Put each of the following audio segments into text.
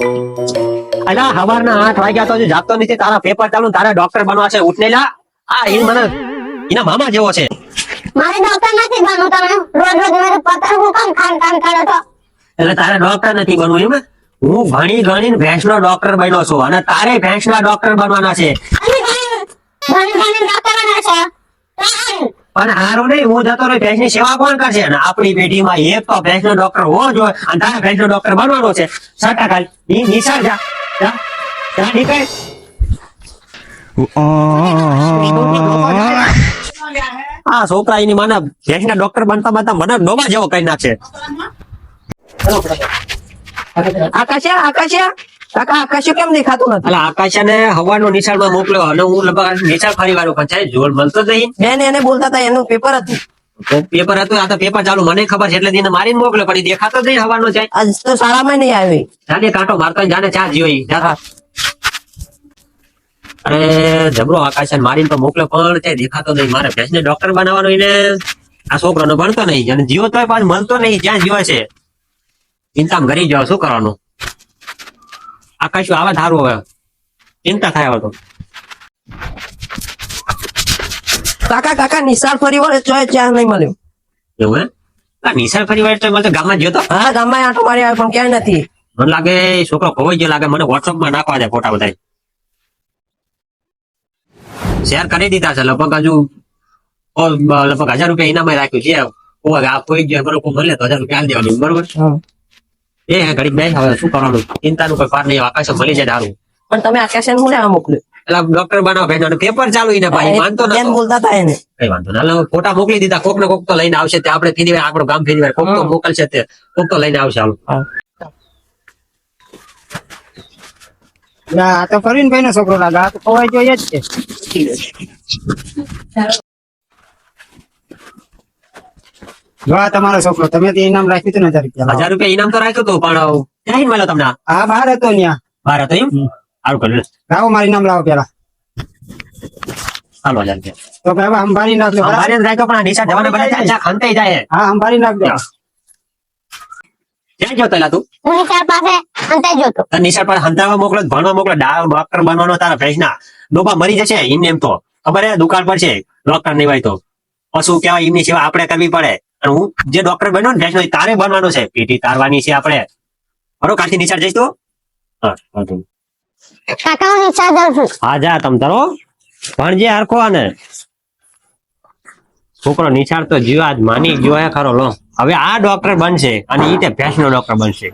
અલા હવારના આઠ વાગ્યા તો જાગતો નથી. તારા પેપર ચાલુ તારા ડોક્ટર બનવા છે. ઉઠને લા આ એ મને એના મામા જેવો છે. મારે ડોક્ટર નથી બનવું તમે રોજ રોજ મારે પતર હું કામ ખાન ખાન કરો તો. એટલે તારે ડોક્ટર નથી બનવું એમ? હું ભણી ગણીને ભેંસનો ડોક્ટર બન્યો છું અને તારે ભેંસના ડોક્ટર બનવાના છે અને ઘણી ઘણી ઘણી ડોક્ટર બને છે પણ હારું નહીં હું જતો રહ્યો ભેંસની સેવા કોણ કરશે? અને આપણી પેઢીમાં એક તો ભેંસનો ડોક્ટર હોવો જોઈએ અને તારે ભેંસનો ડોક્ટર બનવાનો છે. સાટા ખાલી. ની નિશાળ જા. જા. જા નીકળ. આ છોકરા એની માના ભેંસના ડોક્ટર બનતા બનતા મને ડોબા જેવો કઈ નાખશે. આકાશ્યા આકાશા કાકા આકાશ કેમ દેખાતું નથી? એટલે આકાશાને હવાનો નિશાળમાં મોકલ્યો અને હું લગભગ નિશાળ ફરી વાળું પણ જોડ મળતો જ નહીં. બેન એને બોલતા હતા એનું પેપર હતું. પેપર હતું આ તો પેપર ચાલુ. મને ખબર છે એટલે તેને મારીને મોકલ્યો પણ દેખાતો નહીં હવાનો જાય આજ તો શાળામાં નહીં આવી. જાને કાંટો મારતો જાને ચા જોઈ. અરે જબરો આકાશ મારીને તો મોકલ્યો પણ તે દેખાતો નહીં. મારે ભેંસને ડોક્ટર બનાવવાનો એને આ છોકરાનો ભણતો નહીં. અને જીવો તો મળતો નહીં જ્યાં જીવે છે. ચિંતા ઘરે જાવ શું કરવાનું? આકાશ આવા સારું હવે ચિંતા થાય હવે તો. કાકા કાકા નિશાળ પરિવાર ચોય ચા નહીં મળ્યું. એવું હે નિશાળ ફરી વાર તો મને તો ગામમાં ગયો તો? હા ગામમાં આંટો મારી આવ્યો પણ ક્યાંય નથી. મને લાગે એ છોકરો ખોવાઈ ગયો લાગે મને વોટ્સઅપમાં નાખવા દે ફોટા બધા શેર કરી દીધા છે લગભગ હજુ લગભગ હજાર રૂપિયા ઇનામે રાખ્યું છે. કોઈ ગયો બરોબર મળે તો હજાર રૂપિયા આલી દેવાનું બરોબર? એ હે ઘડીક બે હવે શું કરવાનું? ચિંતાનું કોઈ પાર નહીં આકાશ મળી જાય દારૂ. પણ તમે આકાશ હું લેવા મોકલ્યું? એટલે ડોક્ટર બનાવ ભાઈ પેપર ચાલુ એને ભાઈ માનતો બેન બોલતા હતા એને. કઈ વાંધો ના ફોટા મોકલી દીધા કોક ને કોક તો લઈને આવશે તે આપણે ફેરી વાર ગામ ફેરી વાર કોક તો. મોકલશે તે કોક તો લઈને આવશે હાલો. ના આ તો ફરીને ભાઈ નો છોકરો લાગે આ તો ખવાઈ જોઈએ જ છે. જો તમારો છોકરો તમે તે ઇનામ રાખ્યું હતું ને હજાર રૂપિયા હજાર રૂપિયા ઇનામ તો રાખ્યું હતું પણ ક્યાં મળ્યો તમને? હા બહાર હતો ત્યાં બહાર હતો એમ? સારું કર્યું લાવો મારી નામ લાવો પેલા. ચાલો હજાર રૂપિયા. તો ભાઈ હવે નાખજો બરાબર? અમારે પણ નિશા જવાના બને જાય જા, જાય. હા અંબાની નાખજો ક્યાં ગયો પેલા તું? હું નિશાળ પાસે અંતે જોતો તને નિશા પર હંતાવા મોકલો ભણવા મોકલો ડોક્ટર બનવાનો તારા ભેંસના ડોબા મરી જશે એમને એમ તો. ખબર હે દુકાન પર છે ડોક્ટર નહીં હોય તો પશુ કહેવાય એમની સેવા આપણે કરવી પડે. અને હું જે ડોક્ટર બન્યો ને ભેંસનો તારે બનવાનો છે. પીટી તારવાની છે આપણે. બરો કાલથી નિશાળ જઈશ તો? હા વાંધો નહીં. કાકા હું નિશાળ જાઉં છું. હા જા તમ તારો ભણજે હરખો અને છોકરો નિશાળ તો જીવ આજ માની ગયો હે ખરો લો. હવે આ ડોક્ટર બનશે અને ઈ તે ભેંસનો ડોક્ટર બનશે.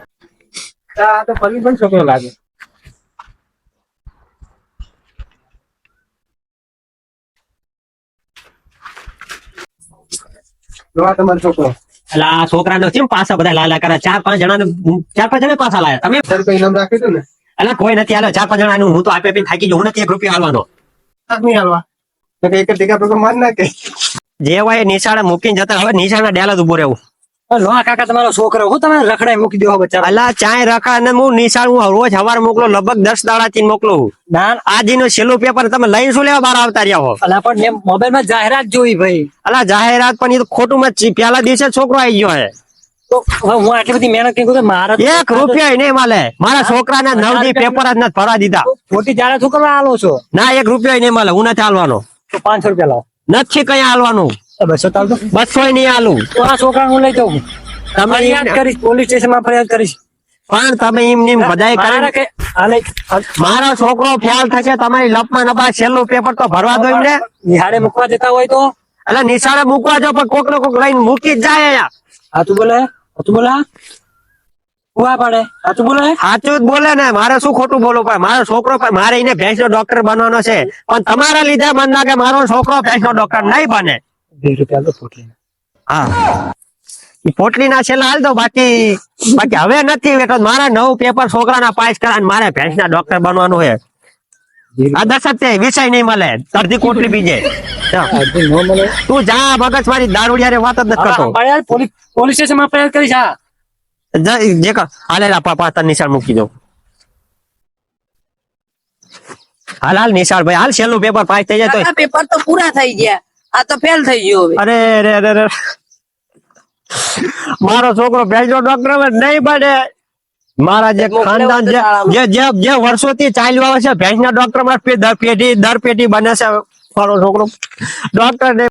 આ તો ફરી પણ છોકરો લાગે. તમારો છોકરો. એટલે આ છોકરાને કેમ પાછા બધા લાલા કરે? ચાર પાંચ જણા ચાર પાંચ જણા પાછા લાયા? તમે? રાખ્યું હતું ને? એટલે કોઈ નથી હાલો. ચાર પાંચ જણા હું તો આપે આપીને થાકી ગયો. હું નથી એક રૂપિયા હાલવાનો. નહીં હાલવા. એક જ જગ્યા પર માર નાખે. જે હોય નિશાળે મૂકીને જતા હવે નિશાળના ડેલા જ ઊભો રહેવું. લો કાકા તમારો છોકરો. હું તમે રખડાઈ મૂકી દો બચારા. અલા ચાય રખા અને હું નિશાળ હું રોજ સવાર મોકલો લગભગ દસ દાડા થી મોકલું ના છેલ્લું પેપર તમે લઈ શું લેવા બહાર આવતા રહ્યા હો? અલા પણ મોબાઈલમાં જાહેરાત જોઈ ભાઈ. અલા જાહેરાત પણ એ તો ખોટું છે. પેલા દિવસે છોકરો આવી ગયો હે. તો હું આટલી બધી મહેનત કરી મારા એક રૂપિયા નહીં મળે. મારા છોકરાના નવદી પેપર જ નથી ભરા દીધા. ખોટી જાહેરાત શું કરવા આલો છો? ના એક રૂપિયા નહીં મળે. હું નથી હાલવાનો. પાંચસો રૂપિયા લાવો. નથી કઈ હાલવાનું. બસો તાલ બસો નહીં હાલું તો આ છોકરા હું લઈ જાઉં? તમે યાદ કરીશ પોલીસ સ્ટેશનમાં ફરિયાદ કરીશ. પણ તમે એમ નેમ બધાય કરે કે હાલે મારો છોકરો ફેલ થશે તમારી લપમાં નબા છેલ્લું પેપર તો ભરવા દો એમને નિહાળે મૂકવા જતા હોય તો? એટલે નિશાળે મૂકવા જો પણ કોક ને કોક લઈને મૂકી જ જાય અહીંયા. આ તું બોલે તું બોલે. કુવા પડે આ બોલે. સાચું જ બોલે ને મારે શું ખોટું બોલવું પડે? મારો છોકરો મારે એને ભેંસનો ડોક્ટર બનવાનો છે. પણ તમારા લીધે મન લાગે મારો છોકરો ભેંસનો ડોક્ટર નહીં બને. બે રૂપિયા તો ફૂટલી હા. ઈ પોટલી ના છેલ્લા હાલ દો બાકી. બાકી હવે નથી એટલે મારા નવ પેપર છોકરાના પાસ કરા મારે ભેંસના ડોક્ટર બનવાનું છે. આ દસ જ તે વિષય નહીં મળે. અડધી કોટલી બીજે. જા. નો મળે. તું જા મગજ મારી દારૂડિયારે વાત જ નથી કરતો. પોલીસ પોલીસ સ્ટેશનમાં ફરિયાદ કરીશ હા. જા, જે કર હાલે લા પાપા તને નિશાળ મૂકી દઉં. હાલ હાલ નિશાળ ભાઈ. હાલ છેલ્લું પેપર પાસ થઈ જાય તો કાકા પેપર તો પૂરા થઈ ગયા. આ તો ફેલ થઈ ગયો હવે. અરે રે રે રે મારો છોકરો ભેંસનો ડોક્ટર નહીં બને. મારા જે ખાનદાન જે. જે જે વર્ષોથી ચાલ્યું આવે છે ભેંસના ડોક્ટરમાં પેઢી દર પેઢી બને છે મારો છોકરો. ડોક્ટર ને